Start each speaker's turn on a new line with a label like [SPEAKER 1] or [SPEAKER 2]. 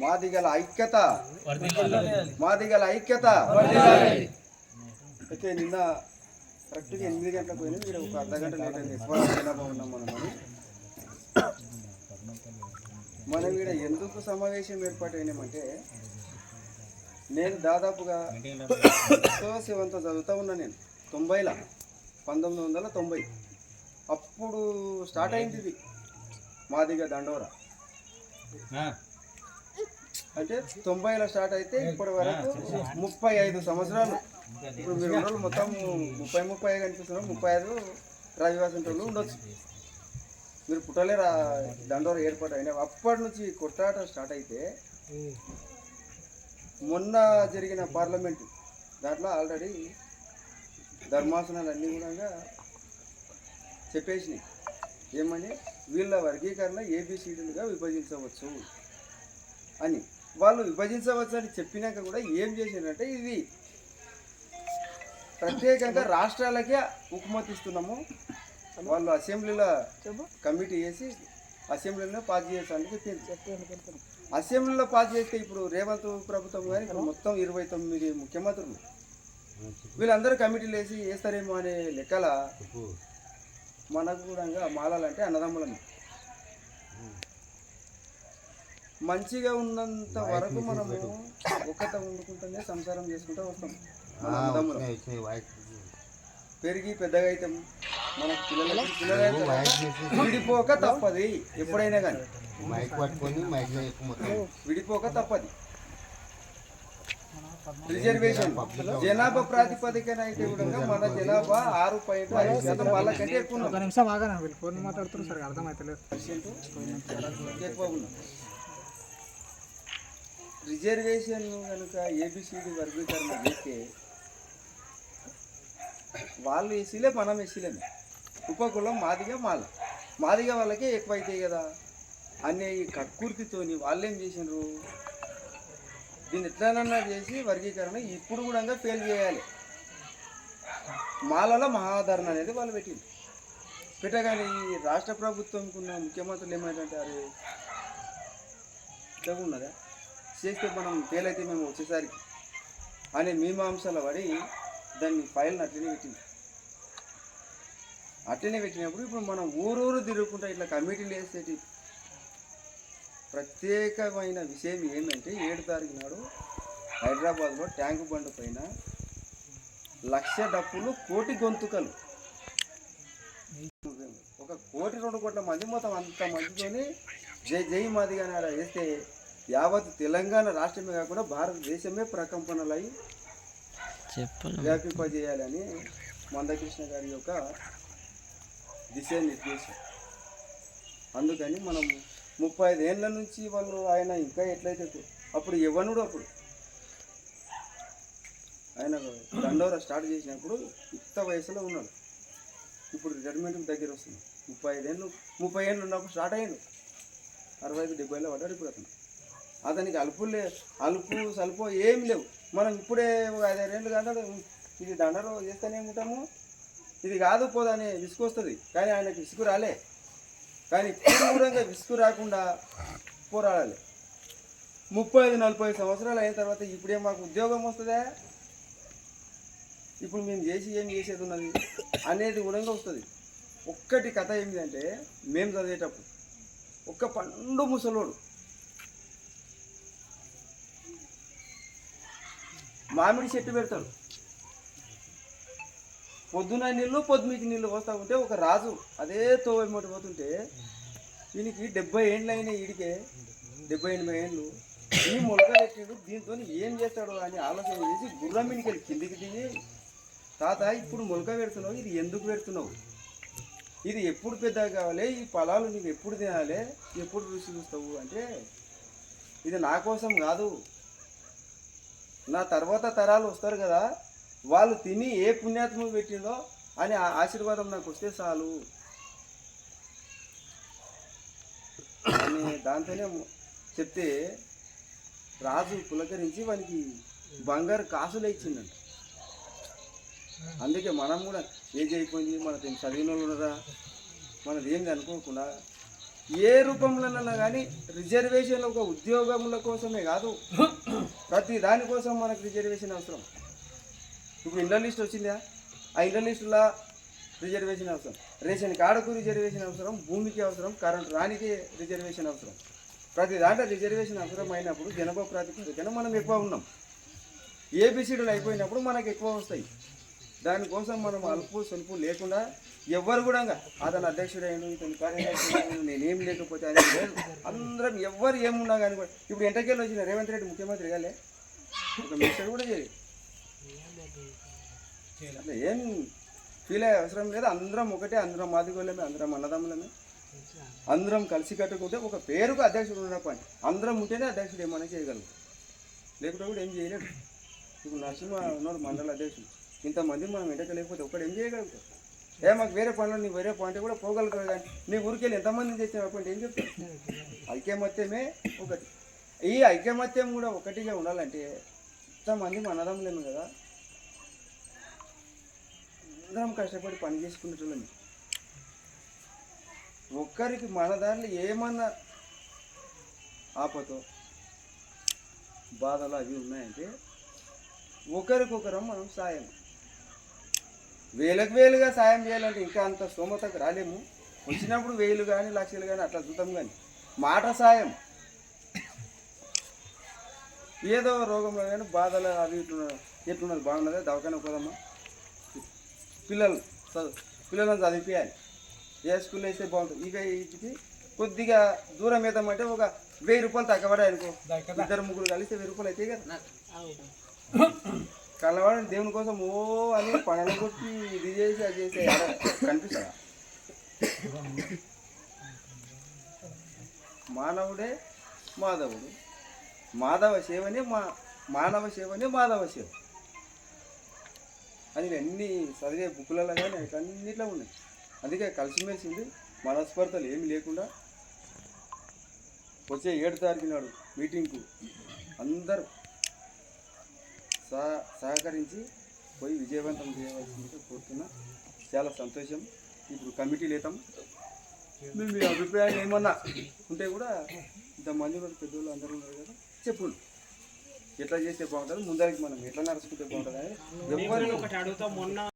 [SPEAKER 1] మాది గల ఐక్యత. మాది గల ఐక్యత. అయితే నిన్న కరెక్ట్గా ఎనిమిది గంటలకు పోయినా మీరు ఒక అర్ధ గంట లేట్ అయింది. ఎక్కువ జనాభా ఉన్నాం మనం మనం ఇక్కడ ఎందుకు సమావేశం ఏర్పాటైనామంటే నేను దాదాపుగా సెవెంత్ చదువుతా ఉన్నా నేను. తొంభైలో. పంతొమ్మిది వందల తొంభై. అప్పుడు స్టార్ట్ అయింది ఇది. మాదిగా దండోరా. అంటే తొంభైలో స్టార్ట్ అయితే ఇప్పటి వరకు ముప్పై ఐదు సంవత్సరాలు. ఇప్పుడు మీరు ఉన్న మొత్తం ముప్పై ముప్పై ఐదు కనిపిస్తున్నారు ముప్పై ఐదు రవివాసం రోజులు ఉండొచ్చు. మీరు పుట్టలేరు? రా దండోర ఏర్పాటు అయినా. అప్పటి నుంచి కొట్టాట స్టార్ట్ అయితే మొన్న జరిగిన పార్లమెంటు దాంట్లో ఆల్రెడీ ధర్మాసనాలు అన్నీ కూడా చెప్పేసినాయి. ఏమని? వీళ్ళ వర్గీకరణ ఏబిసిడీలుగా విభజించవచ్చు అని. వాళ్ళు విభజించవచ్చు అని చెప్పినాక కూడా ఏం చేసిందంటే ఇది ప్రత్యేకంగా రాష్ట్రాలకే ఉక్కుమతిస్తున్నాము వాళ్ళు అసెంబ్లీలో కమిటీ వేసి అసెంబ్లీలో పాస్ చేసానికి చెప్పింది అసెంబ్లీలో పాస్ చేస్తే ఇప్పుడు రేవంత్ ప్రభుత్వం కానీ ఇప్పుడు మొత్తం ఇరవై తొమ్మిది ముఖ్యమంత్రులు. వీళ్ళందరూ కమిటీలు వేసి వేస్తారేమో అనే లెక్కల మనకు కూడా మాలాలంటే అన్నదమ్ములని మంచిగా ఉన్నంత వరకు మనము ఒక్కత వండుకుంటూనే సంసారం చేసుకుంటూ వస్తాం. పెరిగి పెద్దగా అయితే మన పిల్లలకి విడిపోక తప్పది ఎప్పుడైనా కానీ.
[SPEAKER 2] మైక్ పట్టుకొని మైక్
[SPEAKER 1] విడిపోక తప్పది. రిజర్వేషన్. జనాభా ప్రాతిపదికన అయితే కూడా మన జనాభా ఆరు పాయింట్ ఐదు శాతం వాళ్ళకంటే ఎక్కువ.
[SPEAKER 3] ఒక నిమిషం ఆగా వీళ్ళు ఫోన్ మాట్లాడుతున్నారు సరిగా అర్థమవుతలేదు
[SPEAKER 1] ఎక్కువ ఉన్నాం రిజర్వేషన్ కనుక ఏబిసిడి వర్గీకరణ చేస్తే వాళ్ళు ఎస్సీలే మనం ఎస్సీలేమే ఉపకులం మాదిగా మాల. మాదిగా వాళ్ళకే ఎక్కువ అవుతాయి కదా. అనే ఈ కక్కుర్తితోని వాళ్ళేం చేసినారు దీన్ని ఎట్లనన్నా చేసి వర్గీకరణ ఇప్పుడు కూడా ఫెయిల్ చేయాలి. మాలలో మహాధరణ అనేది వాళ్ళు పెట్టింది పెట్టగానే ఈ రాష్ట్ర ప్రభుత్వంకున్న ముఖ్యమంత్రులు ఏమైందంటే అరే ఇట్లా ఉన్నదా? చేస్తే మనం ఫెయిల్ అయితే మేము వచ్చేసరికి. అనే మీమాంసల పడి దాన్ని ఫైల్ని అట్లనే పెట్టింది. అట్లనే పెట్టినప్పుడు ఇప్పుడు మనం ఊరూరు తిరుగుకుంటా ఇట్లా కమిటీలు వేసేటి ప్రత్యేకమైన విషయం ఏమంటే ఏడు తారీఖు నాడు హైదరాబాద్లో ట్యాంకు బండ్ పైన లక్ష డప్పులు కోటి గొంతుకలు. ఒక కోటి రెండు కోట్ల మంది మొత్తం అంత మందితోని జై జై మాదిగా వేస్తే యావత్ తెలంగాణ రాష్ట్రమే కాకుండా భారతదేశమే ప్రకంపనలై వ్యాపింపజేయాలని మందకృష్ణ గారి యొక్క దిశానిర్దేశం అందుకని మనం ముప్పై ఐదు ఏళ్ళ నుంచి వాళ్ళు ఆయన ఇంకా ఎట్లయితే అప్పుడు యవ్వనుడు అప్పుడు. ఆయన దండోర స్టార్ట్ చేసినప్పుడు ఇంత వయసులో ఉన్నాడు. ఇప్పుడు రిటైర్మెంట్కి దగ్గర వస్తుంది ముప్పై ఐదేళ్ళు ముప్పై ఏళ్ళు ఉన్నప్పుడు స్టార్ట్ అయ్యాడు. అరవై ఐదు డెబ్బైలో పడ్డాడు ఇప్పుడు అతను. అతనికి అలుపులు లేవు అలుపు సలుపు ఏం లేవు. మనం ఇప్పుడే ఒక ఐదారేళ్ళు కాదు ఇది దండలో చేస్తూనే ఉంటాము. ఇది కాదు పోదని విసుగు వస్తుంది. కానీ ఆయనకి విసుగు రాలే. కానీ పూర్వంగా విసుగు రాకుండా పోరాడాలి. ముప్పై ఐదు నలభై సంవత్సరాలు అయిన తర్వాత ఇప్పుడే మాకు ఉద్యోగం వస్తుందా? ఇప్పుడు మేము చేసి ఏం చేసేది ఉన్నది? అనేది కూడా వస్తుంది. ఒక్కటి కథ ఏమిటంటే మేము చదివేటప్పుడు ఒక్క పండు ముసలోడు మామిడి చెట్టు పెడతాడు పొద్దున నీళ్ళు పొద్దుమికి నీళ్ళు పోస్తూ ఉంటే ఒక రాజు అదే తోవెమ్మటి పోతుంటే దీనికి డెబ్బై ఏండ్లు అయినాయి ఈడికే. డెబ్బై ఎనభై ఏండ్లు. ఈ మొలక దీంతో ఏం చేస్తాడు అని ఆలోచన చేసి గుర్రం వెళ్ళి కిందికి దిగి తాత ఇప్పుడు మొలక పెడుతున్నావు ఇది ఎందుకు పెడుతున్నావు? ఇది ఎప్పుడు పెద్దగా కావాలి? ఈ పొలాలు నీకు ఎప్పుడు తినాలి? ఎప్పుడు రుచి చూస్తావు? అంటే ఇది నా కోసం కాదు. నా తర్వాత తరాలు వస్తారు కదా వాళ్ళు తిని ఏ పుణ్యాత్మ పెట్టిందో అని ఆ ఆశీర్వాదం నాకు వస్తే చాలు. అని దాంతోనే చెప్తే రాజు పులకరించి వానికి బంగారు కాసులు ఇచ్చిందంట. అందుకే మనం కూడా ఏం అయిపోయింది మన చదివిన వాళ్ళు ఉన్నారా మనది ఏం అనుకోకుండా ఏ రూపంలోనైనా కానీ రిజర్వేషన్ ఒక ఉద్యోగముల కోసమే కాదు. ప్రతి దానికోసం మనకు రిజర్వేషన్ అవసరం. ఇప్పుడు ఇంటర్ లిస్ట్ వచ్చిందా? ఆ ఇంటర్ లిస్టులో రిజర్వేషన్ అవసరం. రేషన్ కార్డుకు రిజర్వేషన్ అవసరం భూమికి అవసరం కరెంట్ రానికి రిజర్వేషన్ అవసరం. ప్రతి దాంట్లో రిజర్వేషన్ అవసరం అయినప్పుడు జనాభా ప్రాతిపదికన మనం ఎక్కువ ఉన్నాం. ఏబిసిడీలు అయిపోయినప్పుడు మనకు ఎక్కువ వస్తాయి. దానికోసం మనం అల్పు సొలుపు లేకుండా ఎవ్వరు కూడా అతను అధ్యక్షుడైన ఇతను కార్యదర్శి నేనేం లేకపోతే అని లేదు. అందరం ఎవ్వరు ఏమున్నా కానీ కూడా ఇప్పుడు ఎంటకెళ్ళి వచ్చిన రేవంత్ రెడ్డి ముఖ్యమంత్రి కాలే? ఒక మినిస్టర్ కూడా చేయలేదు అట్లా ఏం ఫీల్ అయ్యే అవసరం లేదు. అందరం ఒకటే అందరం మాదిగోళ్ళమే అందరం అన్నదమ్ములమే. అందరం కలిసి కట్టుకుంటే ఒక పేరుకు అధ్యక్షుడు ఉన్న పని. అందరం ఉంటేనే అధ్యక్షుడు ఏమైనా చేయగలుగుతాం లేకుంటే కూడా ఏం చేయలేడు. ఇప్పుడు నరసింహ ఉన్నాడు మండల అధ్యక్షుడు. ఇంతమంది మనం వెంటక లేకపోతే ఒక్కడు ఏం చేయగలుగుతాం ఏ మాకు వేరే పనులు నీ వేరే పాయింట్ కూడా పోగలుగుతావు కానీ నీ ఊరికి వెళ్ళి ఎంతమంది తెచ్చిన అప్పుడు ఏం చెప్తావు? ఐక్యమత్యమే ఒకటి. ఈ ఐక్యమత్యం కూడా ఒకటిగా ఉండాలంటే ఇంతమంది మనదమ్ములేము కదా. అందరం కష్టపడి పని చేసుకునేటోళ్ళని ఒక్కరికి మన దారిలో ఏమన్నా ఆపతో బాధలు అవి ఉన్నాయంటే ఒకరికొకరం మనం సాయం. వేలకు వేలుగా సాయం చేయాలంటే ఇంకా అంత స్తోమతకు రాలేము. వచ్చినప్పుడు వేలు కానీ లక్షలు కానీ అట్లా చూద్దాం కానీ మాట సాయం. ఏదో రోగంలో కానీ బాధలు అవి ఇట్లున్నారు ఎట్లున్నది బాగున్నది? దవాఖాన పోదమ్మా పిల్లలు చదువు పిల్లలను చదివించాలి ఏ స్కూల్లో వేస్తే బాగుంటుంది? ఇక వీటికి కొద్దిగా దూరం వేద్దామంటే ఒక వెయ్యి రూపాయలు తగ్గబడాయి అనుకో. ఇద్దరు ముగ్గురు కలిస్తే వెయ్యి రూపాయలు అవుతాయి కదా. కళ్ళవాడు దేవుని కోసం ఓ అని పనులు కొట్టి ఇది చేసి అది చేసి కనిపిస్తుందా? మానవుడే మాధవుడు. మాధవ సేవనే మా మానవ సేవనే మాధవ సేవ. అది అన్ని చదివే బుక్కులలో కానీ అన్నిట్లో ఉన్నాయి. అందుకే కలిసిమెలిసి మనస్పర్ధలు ఏమి లేకుండా వచ్చే ఏడు తారీఖు నాడు మీటింగ్కు అందరూ సహకరించి పోయి విజయవంతం చేయవలసిందిగా కోరుతున్నా. చాలా సంతోషం. ఇప్పుడు కమిటీ లేతాం. మీ మీ అభిప్రాయం ఏమన్నా ఉంటే కూడా ఇంతమంది ఉన్నారు పెద్దోళ్ళు అందరూ ఉన్నారు కదా చెప్పు ఎట్లా చేస్తే బాగుంటుంది? ముందరికి మనం ఎట్లా నడుచుకుంటే బాగుంటుంది అని ఎవరు
[SPEAKER 4] ఒకటి అడుగుతాం. మొన్న